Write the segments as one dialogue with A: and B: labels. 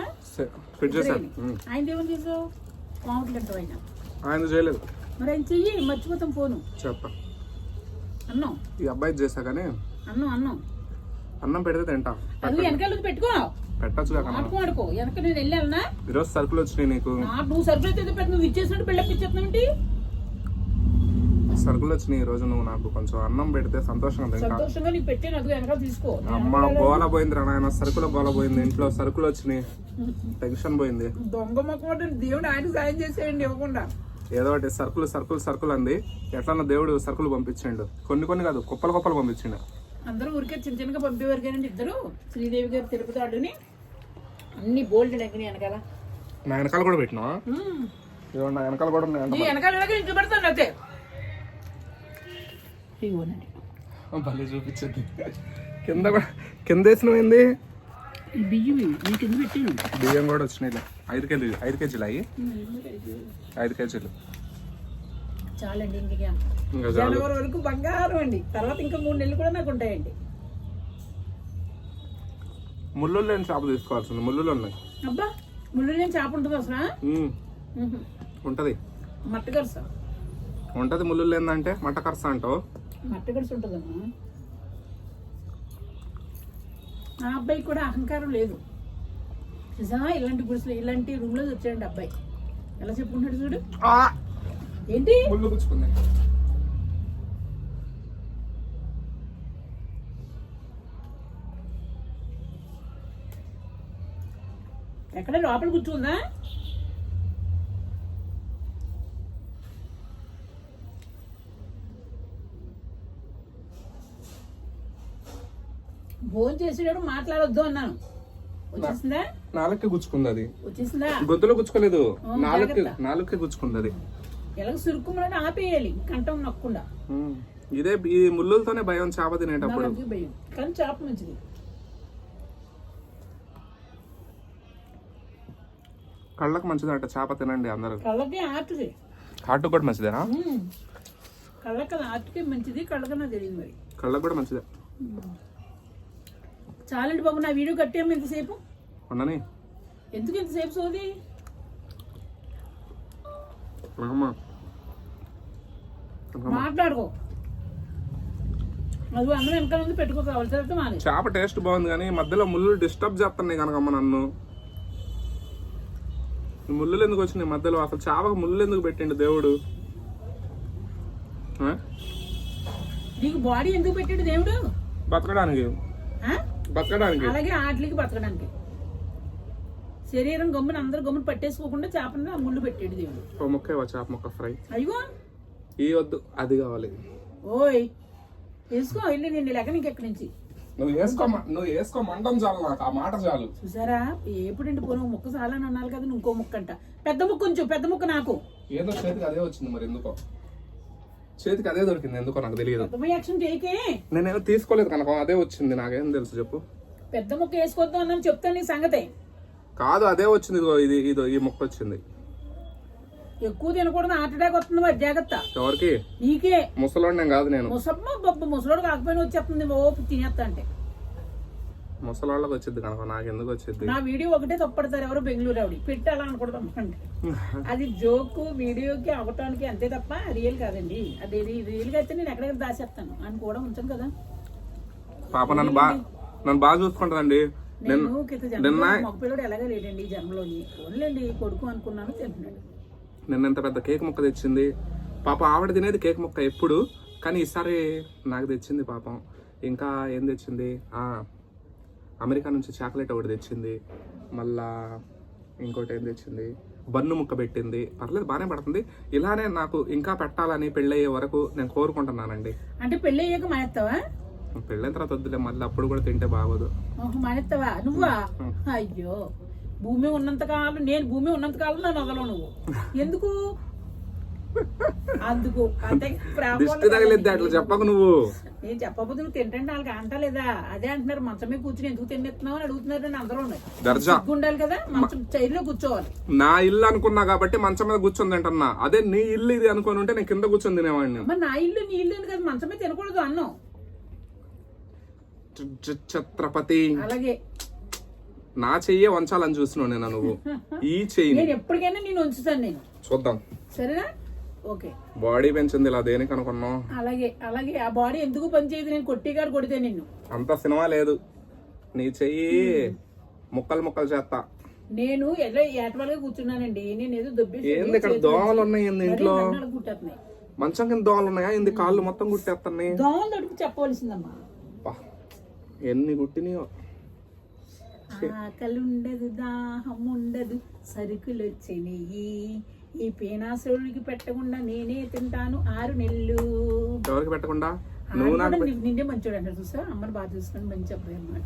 A: చేసావా
B: సే- ఫిట్ చేశాను. ఉమ్.
A: ఆయన ఏమని చేసావు ఆయన.
B: ఆయన చేయలేదు.
A: మరి ఆయన చెయ్యి మర్చిపోతాం ఫోను
B: చెప్ప.
A: అన్నం?
B: ఈ అబ్బాయి చేసా కానీ
A: అన్నం అన్నం.
B: అన్నం పెడితే తింటా.
A: అది వెనకాల పెట్టుకో.
B: పెట్టచ్చు
A: ఆడుకో వెనక నేను వెళ్ళాలనా?
B: ఈరోజు సరుకులు వచ్చినాయి నీకు.
A: నువ్వు సర్ప్రైజ్ అయితే నువ్వు ఇచ్చేసినట్టు బిల్డప్ ఇచ్చేస్తున్నావు
B: సరుకులు వచ్చినాయి ఈ రోజు నువ్వు నాకు కొంచెం అన్నం పెడితే సంతోషంగా తింటా.
A: సంతోషంగా నీకు పెట్టాను అది వెనకాల తీసుకో.
B: అమ్మ గోల పోయింది రా నాయన సరుకుల గోల పోయింది. ఇంట్లో సరుకులు వచ్చినాయి. టెన్షన్ పోయింది.
A: దొంగ దేవుడు ఆయన సాయం చేసేయండి ఇవ్వకుండా.
B: ఏదో ఒకటి సరుకులు సరుకులు సరుకులు అంది. ఎట్లన్నా దేవుడు సరుకులు పంపించిండు. కొన్ని కొన్ని కాదు కుప్పలు కుప్పలు పంపించిండు.
A: అందరూ ఊరికే చిన్న చిన్నగా పంపేవారు కానీ ఇద్దరు. శ్రీదేవి గారు తిరుపతి ఆడుని అన్ని బోల్డ్ వెనకాల.
B: నా వెనకాల కూడా పెట్టినావా?
A: మ్మ్.
B: ఇదిగో నా వెనకాల కూడా ఉన్నాయి
A: వెనకాల పెడతాను అయితే ఇవ్వనండి.
B: భలే చూపించింది కింద కూడా కింద వేసినవి
A: బియ్యం ఇవి. నీ కింద పెట్టాను.
B: బియ్యం కూడా వచ్చినాయి ఐదు కేజీలు ఐదు కేజీలు అయ్యి. ఐదు కేజీలు.
A: చాలండి ఇంక జనవరి వరకు బంగారం అండి. తర్వాత ఇంకా మూడు నెలలు కూడా నాకు ఉంటాయండి.
B: ముళ్ళు లేని చేప తీసుకోవాల్సింది? ముళ్ళులు ఉన్నాయి.
A: అబ్బా ముళ్ళు నేను చేప ఉంటుంది అసలు
B: ఉంటది.
A: మట్టగరుస
B: ఉంటది ముళ్ళు లేదంటే మట్ట కరస అంటావు?
A: మట్టగరుసు ఉంటుందమ్మా ఆ అబ్బాయికి కూడా అహంకారం లేదు. నిజమా ఇలాంటి గుడిసెలు ఇలాంటి రూమ్లో వచ్చాడండి అబ్బాయి. ఎలా చెప్పుకుంటాడు చూడు. ఏంటి? ఎక్కడ లోపల కూర్చుందా? భోజనం చేసేటప్పుడు మాట్లాడొద్దు అన్నాను. వచ్చేసిందా?
B: నాలుగుకి గుచ్చుకుంది అది.
A: వచ్చేసిందా?
B: గొంతులో గుచ్చుకోలేదు.
A: జాగ్రత్త.
B: నాలుగుకి గుచ్చుకుంది అది.
A: ఎలాగ సురుకున్నాడు ఆపేయాలి కంఠం నొక్కకుండా.
B: ఇదే ఈ ముళ్ళులతోనే భయం చేప తినేటప్పుడు.
A: భయం. కానీ చేప మంచిది.
B: కళ్ళకు మంచిదంట చేప తినండి అందరూ.
A: కళ్ళకి ఆర్ట్ది
B: హార్ట్ కూడా మంచిదేనా?
A: కళ్ళకి ఆర్ట్కి మంచిది కళ్ళకన్నా తెలియదు మరి.
B: కళ్ళకు కూడా మంచిదే.
A: చాలండి బాబు నా వీడియో కట్టాము ఎంతసేపు
B: ఉండని.
A: ఎందుకు ఎంతసేపు సోది? మాట్లాడుకో. అది అన్నం వెనకాల ఉంది పెట్టుకో కావాలి తర్వాత మానే.
B: చేప టేస్ట్ బాగుంది కానీ మధ్యలో ముళ్ళు డిస్టర్బ్ చేస్తున్నాయి కనుకమ్మ నన్ను. ఈ ముళ్ళులు ఎందుకు వచ్చినాయి మధ్యలో? అసలు చేపకు ముళ్ళు ఎందుకు పెట్టిండు దేవుడు?
A: నీకు బాడీ ఎందుకు పెట్టాడు దేవుడు?
B: బతకడానికి? బతకడానికి.
A: అలాగే ఆటలకి బతకడానికి. శరీరం గమ్మున అందరు గమ్మున పట్టేసుకోకుండా చేపని ముళ్ళు పెట్టాడు దేవుడు.
B: ఓ ముక్క చేప ముక్క ఫ్రై.
A: అయ్యో!
B: ఈ వద్దు అది కావాలి.
A: ఓయ్! వేసుకో వెళ్ళి నేను లెక్క నీకు ఎక్కడి నుంచి.
B: నువ్వు వేసుకో నువ్వు వేసుకో మండం చాలు నాకు ఆ మాట చాలు.
A: చూసారా? ఎప్పుడండి పోను ముక్క చాలని అన్నాను కదా నువ్వు ఇంకో ముక్క అంట పెద్ద ముక్క ఉంచు పెద్ద ముక్క నాకు.
B: ఏదో చేతికి అదే వచ్చింది మరి ఎందుకో. చేతికి అదే దొరికింది. ఎందుకో నాకు తెలియదు.
A: చేయకే.
B: నేనేమో తీసుకోలేదు కనుక అదే వచ్చింది నాకేం తెలుసు చెప్పు.
A: పెద్ద ముక్క వేసుకోవద్దాం అన్నాను చెప్తాను నీ సంగతే.
B: కాదు అదే వచ్చింది ఇదిగో ఇది ఇదో ఈ మొక్క వచ్చింది.
A: ఎక్కువ తినకూడదు హార్ట్ అటాక్ వస్తుంది మరి జాగ్రత్త.
B: ఎవరికి?
A: నీకే.
B: ముసలోడు నేను కాదు నేను.
A: ముసమ్మ బొబ్బ ముసలోడు కాకపోయినా వచ్చేస్తుంది ఓ తినేస్తా అంటే.
B: ముసలోళ్ళకి వచ్చింది కనుక నాకు ఎందుకు వచ్చింది
A: నా వీడియో ఒకటే తప్పడతారు ఎవరు? బెంగళూరు ఆవిడ పెట్టాలనుకూడదు అమ్మండి అది జోకు వీడియోకి అవటానికి అంతే తప్ప రియల్ కాదండి. అది రియల్గా అయితే నేను ఎక్కడెక్కడ దాచేస్తాను? అని కూడా ఉంచాను కదా.
B: పాప నన్ను బా నన్ను బాగా చూసుకుంటుందండి నేను
A: మగ పిల్లడు ఎలాగా లేడండి జన్మలోని? ఫోన్లేండి కొడుకు అనుకున్నాను తింటున్నాడు.
B: నిన్న ఎంత పెద్ద కేక్ ముక్క తెచ్చింది. పాప ఆవిడ తినేది కేక్ ముక్క ఎప్పుడు కానీ ఈసారి నాకు తెచ్చింది పాపం. ఇంకా ఏం తెచ్చింది? ఆ, అమెరికా నుంచి చాక్లెట్ ఒకటి తెచ్చింది మళ్ళా ఇంకోటి ఏం తెచ్చింది? బన్ను ముక్క పెట్టింది. పర్లేదు బాగానే పడుతుంది. ఇలానే నాకు ఇంకా పెట్టాలని పెళ్ళయ్యే వరకు నేను కోరుకుంటున్నానండి.
A: అంటే పెళ్ళి అయ్యాక మానేస్తావా?
B: పెళ్ళైన తర్వాత వద్దులే మళ్ళీ అప్పుడు కూడా తింటే బాగోదు.
A: మానేస్తావా? నువ్వా? అయ్యో భూమి ఉన్నంత కాలం నేను భూమి ఉన్నంత కాలం నన్ను వదలవు నువ్వు. ఎందుకు? అందుకు.
B: దిష్టి తగిలిద్ది అట్లా చెప్పకు నువ్వు.
A: నేను చెప్పకపోతే నువ్వు తింటంటే వాళ్ళకి అంటలేదా? అదే అంటున్నారు మంచం మీద కూర్చుని ఎందుకు తింటున్నావు అని అడుగుతున్నారు అని అందరూ.
B: దర్జా.
A: ఉండాలి కదా మంచం చైర్లో కూర్చోవాలి.
B: నా ఇల్లు అనుకున్నా కాబట్టి మంచం మీద కూర్చొని తింటున్నా అదే నీ ఇల్లు ఇది అనుకుని ఉంటే నేను కింద కూర్చొని తినేవాడిని.
A: మరి నా ఇల్లు నీ ఇల్లు కదా మంచం మీద తినకూడదు అన్నం.
B: ఛత్రపతి.
A: అలాగే.
B: నా చెయ్యే వంచాలని చూస్తున్నావు నేను నువ్వు. ఈ చెయ్యిని
A: నేను ఎప్పటికైనా నేను ఉంచుతాను నేను.
B: చూద్దాం.
A: సరేనా? ఓకే.
B: బాడీ పెంచింది ఇలా దేనికి అనుకున్నావు?
A: అలాగే అలాగే. ఆ బాడీ ఎందుకు పనిచేయదు? నేను కొట్టిగాడు కొడితే నిన్ను.
B: అంత సినిమా లేదు. నీ చెయ్యి ముక్కలు ముక్కలు చేస్తా.
A: నేను ఎట్లా ఏటవాలుగా కూర్చున్నానండి. నేను ఏదో దొబ్బేసి
B: ఏంది ఇక్కడ దోమలు ఉన్నాయి ఏంది ఇంట్లో?
A: కుట్టేస్తున్నాయి.
B: మంచం కింద దోమలు ఉన్నాయా? ఇంది కాళ్ళు మొత్తం కుట్టేస్తున్నాయి?
A: దోమలు తడుపు చెప్పవలసిందమ్మా.
B: అబ్బా, ఎన్ని కుట్టినాయో.
A: ఆకలి ఉండదు దాహం ఉండదు సరుకులు వచ్చినాయి ఈ పీనాసుడికి పెట్టకుండా నేనే తింటాను ఆరు నెలలు.
B: ఎవరికి పెట్టకుండా? నువ్వు నాకు
A: నిన్నే మంచోడు అంటారు చూసా అమ్మని బాగా చూసుకొని మంచి అబ్బాయి అన్నమాట.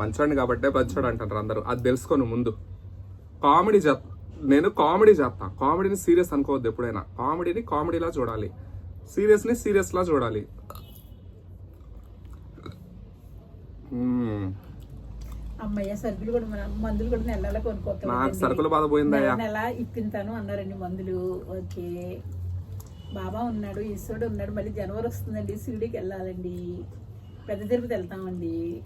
B: మంచోడిని కాబట్టే మంచోడు అంటారు అందరూ. అది తెలుసుకోను ముందు. కామెడీ చేస్తా నేను కామెడీ చేస్తా. కామెడీని సీరియస్ అనుకోవద్దు ఎప్పుడైనా. కామెడీని కామెడీలా చూడాలి. సీరియస్ని సీరియస్ లా చూడాలి.
A: అమ్మయ్య సరుకులు కూడా మన మందులు కూడా నెల నెల కొనుక్కోతాం
B: నాకు సరుకుల బాధ పోయిందయ్యా.
A: నెల ఇప్పింతాను అన్నారండి మందులు. ఓకే. బాబా ఉన్నాడు ఈశ్వరుడు ఉన్నాడు మళ్ళీ జనవరి వస్తుందండి షిరిడికి వెళ్ళాలండి. పెద్ద తిరుపతి వెళ్తామండి.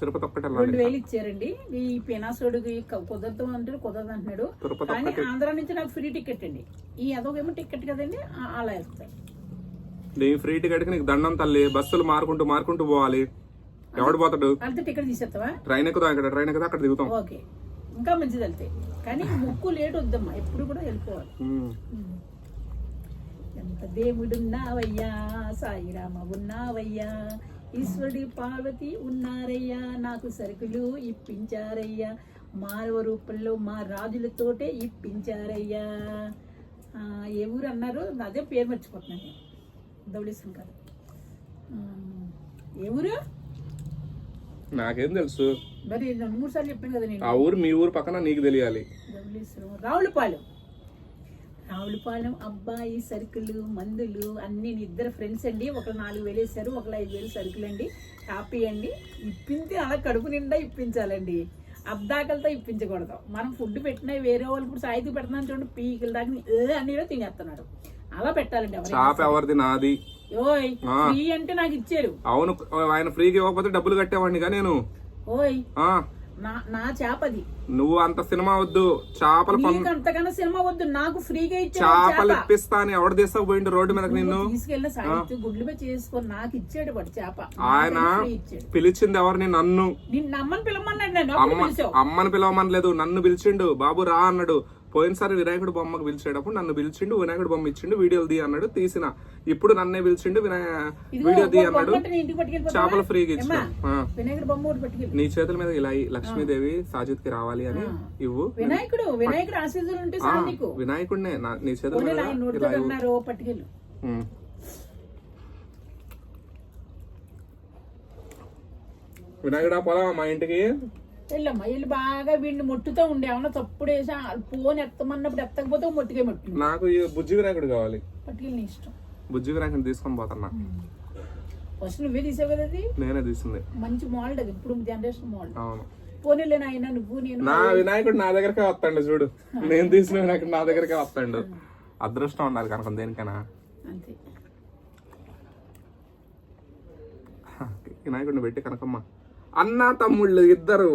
B: తిరుపతి ఒక్కటి
A: రెండు వేలు ఇచ్చారండి. ఈ పినాసుడికి కుదరదు అంటే కుదరదు అంటున్నాడు. కానీ ఆంధ్ర నుంచి నాకు ఫ్రీ టికెట్ అండి. ఈ అదొకేమో టికెట్ కదండి అలా వెళ్తాయి.
B: నీ ఫ్రీ టికెట్కి నీకు దండం తల్లి. బస్సులు మారుకుంటూ మారుకుంటూ పోవాలి. ఎవడు పోతాడు?
A: వెళ్తే టికెట్ తీసేస్తావా?
B: ట్రైన్ ఎక్కుదాం ఇక్కడ? ట్రైన్ ఎక్కుదా? అక్కడ దిగుతాం.
A: ఓకే. ఇంకా మంచిది వెళ్తే. కానీ ముక్కు లేట్ వద్దమ్మా. ఎప్పుడు కూడా వెళ్ళిపోవాలి. ఎంత దేవుడున్నావయ్యా సాయిరామ ఉన్నావయ్యా ఈశ్వరుడి పార్వతి ఉన్నారయ్యా నాకు సరుకులు ఇప్పించారయ్యా మానవ రూపంలో మా రాజులతోటే ఇప్పించారయ్యా. ఏ ఊరు అన్నారు అదే పేరు మర్చిపోతున్నాను నేను. ధవళేశ్వరం కాదు. ఏ ఊరు?
B: నాకేం తెలుసు.
A: మరి మూడు సార్లు చెప్పాను కదా నేను.
B: ఆ ఊరు మీ ఊరు పక్కన నీకు తెలియాలి.
A: రావులపాలెం. రావులపాలెం అబ్బాయి సరుకులు మందులు అన్ని ఇద్దరు ఫ్రెండ్స్ అండి. ఒకరు నాలుగు వేలు వేసారు ఒకరు ఐదు వేలు సరుకులు అండి. హ్యాపీ అండి. ఇప్పించి అలా కడుపు నిండా ఇప్పించాలండి. అబ్దాకలతో ఇప్పించకూడదు. మనం ఫుడ్ పెట్టినా వేరే వాళ్ళు ఇప్పుడు సాయితీ పెడుతున్నాను చూడండి పీకిల దాకా ఏ అన్ని తినేస్తున్నాడు. అలా పెట్టాలండి ఎవరైనా
B: చాప ఎవరిది నాది?
A: ఓయ్. ఫ్రీ అంటే నాకు ఇచ్చారు.
B: అవును ఆయన ఫ్రీగా ఇవ్వకపోతే డబ్బులు కట్టేవాడినిగా నేను.
A: ఓయ్ నా చేపది.
B: నువ్వు అంత సినిమా వద్దు చేపల
A: అంతకన్నా సినిమా వద్దు నాకు ఫ్రీగా
B: చేపలు
A: చేప.
B: ఇప్పిస్తా అని ఎవడు తీసుకుపోయిండు రోడ్డు మీదకి నిన్ను?
A: తీసుకెళ్ళిన సాహిత్య గుడ్లు మీద చేసుకొని నాకు ఇచ్చాడు వాడు చేప.
B: ఆయన పిలిచింది ఎవరిని? నన్ను.
A: నిన్ను అమ్మని పిలవమన్నాడు
B: అమ్మని పిలవమనలేదు నన్ను పిలిచిండు బాబు రా అన్నాడు. పోయినసారి వినాయకుడు బొమ్మకు పిలిచేటప్పుడు నన్ను పిలిచిండు వినాయకుడు బొమ్మ ఇచ్చిండు వీడియోలు తీ అన్నాడు తీసిన. ఇప్పుడు నన్నే పిలిచిండు వీడియో
A: ఒక
B: అన్నాడు? చేపలు ఫ్రీగా ఇచ్చిన. నీ చేతుల మీద ఇలా లక్ష్మీదేవి సాజిద్కి రావాలి అని ఇవ్వు.
A: వినాయకుడు వినాయకుడు
B: వినాయకుడినే నా- చేతుల మీద. వినాయకుడా పోదామా మా ఇంటికి?
A: వెళ్ళమ్మా వెళ్ళి బాగా వీడిని మొట్టుతో ఉండే. ఏమన్నా తప్పుడు వేసా ఫోన్ ఎత్తమన్నప్పుడు ఎత్తకపోతే మొట్టుకే మొట్టు
B: నాకు ఈ బుజ్జి వినాయకుడు కావాలి.
A: పట్టుకెళ్ళి ఇష్టం.
B: బుజ్జి వినాయకుడిని తీసుకొని పోతున్నా.
A: ఫస్ట్ నువ్వే తీసావు కదా అది?
B: నేనే తీసింది.
A: మంచి మోల్డ్ అది. ఇప్పుడు జనరేషన్ మోల్డ్.
B: అవును.
A: పోనీలే నాయన నువ్వు నేను.
B: నా వినాయకుడు నా దగ్గరకే వస్తాడు చూడు. నేను తీసిన వినాయకుడు నా దగ్గరకే వస్తాడు. అదృష్టం ఉండాలి కనుక దేనికైనా.
A: అంతే.
B: వినాయకుడిని పెట్టి కనకమ్మ. అన్న తమ్ముళ్ళు ఇద్దరు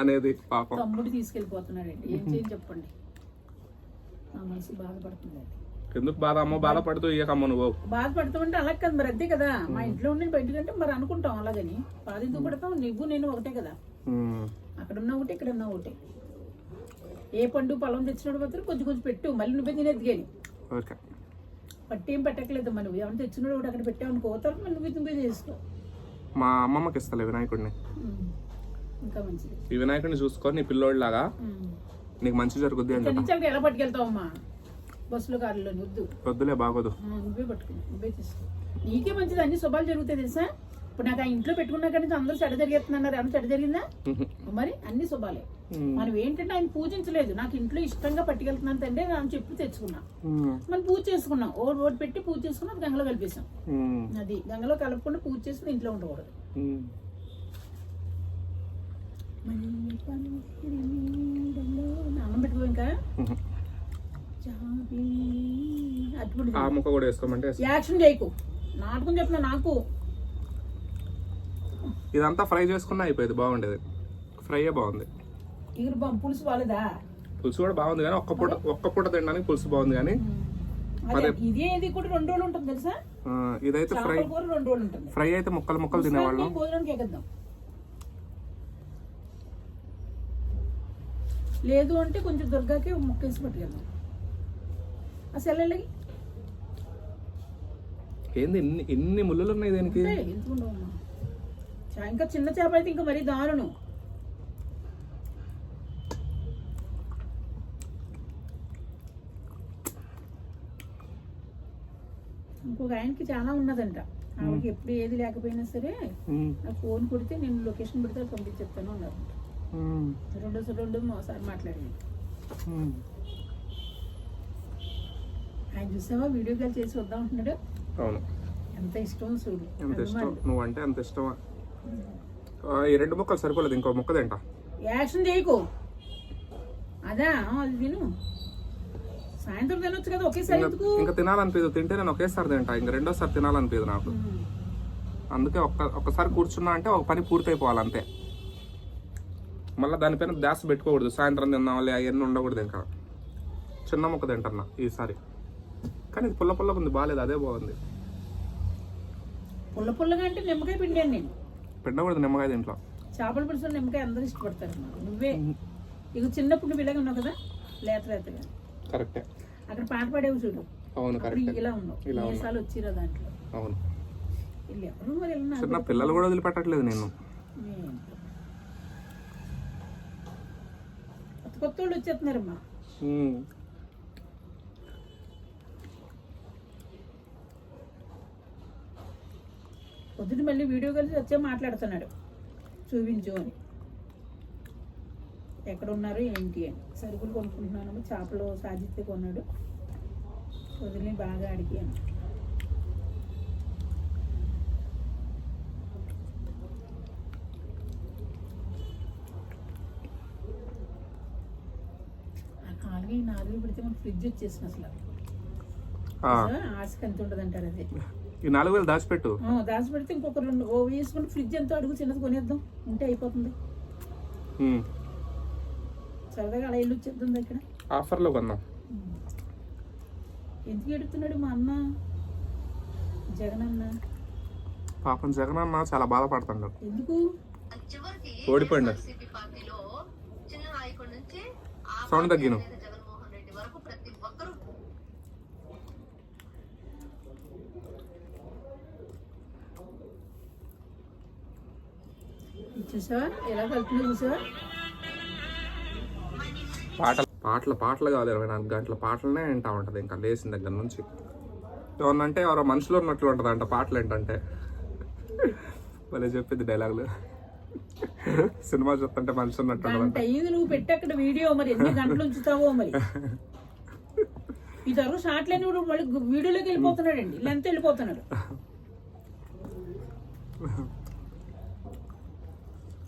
B: అనేది పాపం.
A: తమ్ముడు తీసుకెళ్ళిపోతున్నాడండి. ఏం చెప్పండి. నా మనసు బాధపడుతుంది
B: ఎందుకు బాధ? అమ్మ బాధపడుతూ ఇయ్యకమ్మ నువ్వు.
A: బాధపడుతుంటే అలా కదా మరి అంతే కదా. మా ఇంట్లో ఉండి బయటకంటే మరి అనుకుంటాం అలాగని. బాధ ఎందుకు పడతాం నువ్వు నేను ఒకటే కదా. అక్కడ ఉన్న ఒకటి ఇక్కడ ఉన్న ఒకటి. ఏ పండు పొలం తెచ్చినప్పుడు మాత్రం కొంచెం కొంచెం పెట్టు. మళ్ళీ నువ్వే తినేది కానీ. పట్టి ఏం పెట్టట్లేదు మనం ఎవరు తెచ్చినాడు ఒకటి అక్కడ పెట్టావు అనుకో తర్వాత మళ్ళీ నువ్వు నువ్వే చేసుకో.
B: మా అమ్మమ్మకి ఇస్తలే వినాయకుడిని.
A: ఉమ్. ఇంకా మంచిది.
B: ఈ వినాయకుడిని చూసుకో నీ పిల్లోడిలాగా.
A: ఉమ్.
B: నీకు మంచి జరుగుద్ది అని
A: ఎలా పట్టుకెళ్తావమ్మా బస్సులో కారులో వద్దు.
B: వద్దులే బాగోదు.
A: ఆ, నువ్వే పట్టుకో నువ్వే తీసుకో. నీకే మంచిది అన్ని శుభాలు జరుగుతాయి తెలుసా? ఇప్పుడు నాకు ఆ ఇంట్లో పెట్టుకున్నా కానీ అందరూ చెడ జరిగేస్తున్నారు ఏమన్నా చెడ జరిగిందా? మరి అన్ని శుభాలే. మనం ఏంటంటే ఆయన పూజించలేదు. నాకు ఇంట్లో ఇష్టంగా పట్టుకెళ్తున్నాను తండ్రి అని చెప్పి తెచ్చుకున్నా. మనం పూజ చేసుకున్నాం. ఓడి ఓడి పెట్టి పూజ చేసుకున్నాం గంగలో కలిపేసాం. అది గంగలో కలుపుకుండా పూజ చేసుకుని ఇంట్లో ఉండకూడదు. అన్నం పెట్టుకో ఇంకా.
B: కూడా వేసుకోమంటే వేసుకో.
A: యాక్షన్ చేయకు. నాటకం చెప్తున్నా నాకు.
B: ఇదంతా ఫ్రై చేసుకున్నా అయిపోయేది బాగుండేది. ఫ్రైయే బాగుంది.
A: ఇగురు పులుసు బాలేదా?
B: పులుసు కూడా బాగుంది కానీ ఒక్క పూట ఒక్క పూట తినడానికి పులుసు బాగుంది కానీ
A: ఇదే ఇది కూడా రెండు రోజులు ఉంటుంది తెలుసా?
B: ఇదైతే ఫ్రై
A: రెండు రోజులు ఉంటుంది.
B: ఫ్రై అయితే ముక్కలు ముక్కలు తినేవాళ్ళం.
A: భోజనానికి ఎగద్దాం. లేదు అంటే కొంచెం దుర్గాకి ఒక ముక్క వేసి పట్టుకెళ్దాం. అసలు వెళ్ళగి
B: ఏంది ఇన్ని ఇన్ని ముళ్ళులు ఉన్నాయి దీనికి?
A: ఇంకా చిన్న చేప అయితే ఇంకా మరీ దారుణం. ఇంకొక ఆయనకి చాలా ఉన్నదంట. ఆవిడకి ఎప్పుడు ఏది లేకపోయినా సరే ఫోన్ కొడితే నేను లొకేషన్ పెడితే పంపించేస్తాను అన్నారు. రెండు రెండు ఒకసారి మాట్లాడింది. ఆయన చూసావా? వీడియో కాల్ చేసి వద్దాం అంటున్నాడు.
B: అవును.
A: ఎంత ఇష్టం చూడు.
B: ఎంత ఇష్టం. నువ్వు అంటే అంత ఇష్టమా? ఈ రెండు ముక్కలు సరిపోలేదు. ఇంకో ముక్క తింటా.
A: యాక్షన్ చేయకు అదా అది తిను. సాయంత్రం తినొచ్చు కదా ఒకేసారి
B: ఇంకా
A: ఎందుకు
B: ఇంకా తినాలనిపించదు తింటే నేను ఒకేసారి తింటా. ఇంకా రెండోసారి తినాలనిపించదు నాకు. అందుకే ఒక్క ఒక్కసారి కూర్చున్నా అంటే ఒక పని పూర్తయిపోవాలి అంతే. మళ్ళీ దానిపైన ధ్యాస పెట్టుకోకూడదు. సాయంత్రం తిందాంలే అవన్నీ ఉండకూడదు ఇంకా. చిన్న ముక్క తింటున్నా ఈసారి. కానీ ఇది పుల్ల పుల్లగా ఉంది. బాగాలేదు. అదే బాగుంది.
A: పుల్ల పుల్లగా అంటే నిమ్మకాయ పిండాను నేను.
B: పెట్టకూడదు నిమ్మకాయ దీంట్లో.
A: చేపల పులుసు నిమ్మకాయ అందరూ ఇష్టపడతారు. నువ్వే. ఇక చిన్నప్పుడు నువ్వు ఇలాగే ఉన్నావు కదా? లేత లేతగా.
B: కరెక్టే.
A: అక్కడ పాట పాడేవి చూడు.
B: అవును కరెక్టే.
A: ఇలా ఉన్నావు.
B: ఇలా.
A: మీసాలు వచ్చిరా దాంట్లో.
B: అవును.
A: ఎవరు మరి నాకు
B: చిన్న పిల్లలు కూడా వదిలిపెట్టట్లేదు నేను.
A: కొత్త వాళ్ళు వచ్చేస్తున్నారమ్మా. పొద్దున మళ్ళీ వీడియో కలిసి వచ్చే మాట్లాడుతున్నాడు. చూపించు అని. ఎక్కడ ఉన్నారు ఏంటి అని. సరుకులు కొనుక్కుంటున్నాను చేపలు సాజిత్తే కొన్నాడు. వదిలి బాగా అడిగి అని ఆ నాలుగు నాలుగు పెడితే మనకు ఫ్రిడ్జ్ వచ్చేసిన అసలు ఆశకి ఎంత ఉంటుంది అంటారు అదే?
B: ఈ నాలుగు వేలు దాచిపెట్టు.
A: ఆ, దాచి పెడితే ఇంకొక రెండు వేసుకుని ఫ్రిడ్జ్ ఎంతో అడుగు చిన్నది కొనేద్దాం. ఉంటే అయిపోతుంది. సరదాగా అలా ఇల్లు వచ్చేద్దాం ఇక్కడ?
B: ఆఫర్లో కొందాం.
A: ఎందుకు ఎడుతున్నాడు మా అన్న జగన్ అన్న
B: పాపం జగన్ అన్న చాలా బాధపడుతున్నాడు
A: ఎందుకు?
B: ఓడిపోయిండు. సౌండ్ తగ్గిను.
A: చూసావా ఎలా కలుపుతుందో చూసావా
B: పాటలు. పాటలు పాటలు కాదు ఇరవై నాలుగు గంటల పాటలనే వింటా ఉంటది ఇంకా లేచిన దగ్గర నుంచి. ఏమన్నంటే ఎవరో మనుషులు ఉన్నట్లు ఉంటది అంట పాటలు ఏంటంటే. భలే చెప్పింది డైలాగులు. సినిమా చూస్తుంటే మనిషి ఉన్నట్టు
A: నువ్వు పెట్టి అక్కడ వీడియో మరి ఎన్ని గంటలు ఉంచుతావో మరి. ఈ తరకు షార్ట్లన్నీ కూడా మళ్ళీ వీడియోలోకి వెళ్ళిపోతున్నాడండి. లెంత్ వెళ్ళిపోతున్నాడు.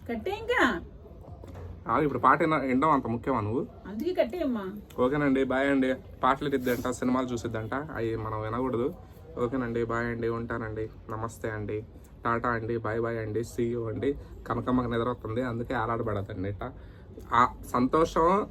A: కట్టే ఇంకా.
B: ఇప్పుడు పాట విన- వినడం అంత ముఖ్యమా నువ్వు? ఓకేనండి బాయ్ అండి. పాటలు ఇద్దంట సినిమాలు చూసిద్దంట అవి మనం వినకూడదు. ఓకేనండి బాయ్ అండి ఉంటానండి. నమస్తే అండి. టాటా అండి బాయ్ బాయ్ అండి సీయూ అండి. కనకమ్మకి నిద్ర వస్తుంది అందుకే ఆరాడబడదండి ఇట్ట. ఆ సంతోషం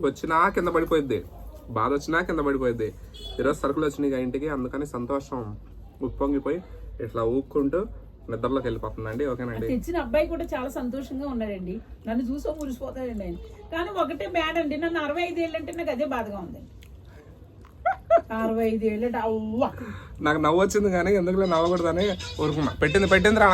B: వచ్చినా కింద పడిపోయిద్ది బాధ వచ్చినా కింద పడిపోయిద్ది. ఈరోజు సరుకులు వచ్చినాయి ఇంటికి అందుకని సంతోషం ఉప్పొంగిపోయి ఇట్లా ఊక్కుంటూ నిద్రలోకి వెళ్ళిపోతుందండి. ఓకేనండి.
A: తెచ్చిన అబ్బాయి కూడా చాలా సంతోషంగా ఉన్నాడండి. నన్ను చూసో మురిసిపోతాడండి ఆయన. కానీ ఒకటే బ్యాడ్ అండి. నన్ను అరవై ఐదు ఏళ్ళు అంటే నాకు అదే బాధగా ఉందండి. అరవై ఐదు ఏళ్ళు
B: నాకు నవ్వు వచ్చింది కానీ ఎందుకులే నవ్వకూడదని ఊరుకున్నా. పెట్టింది పెట్టింది రా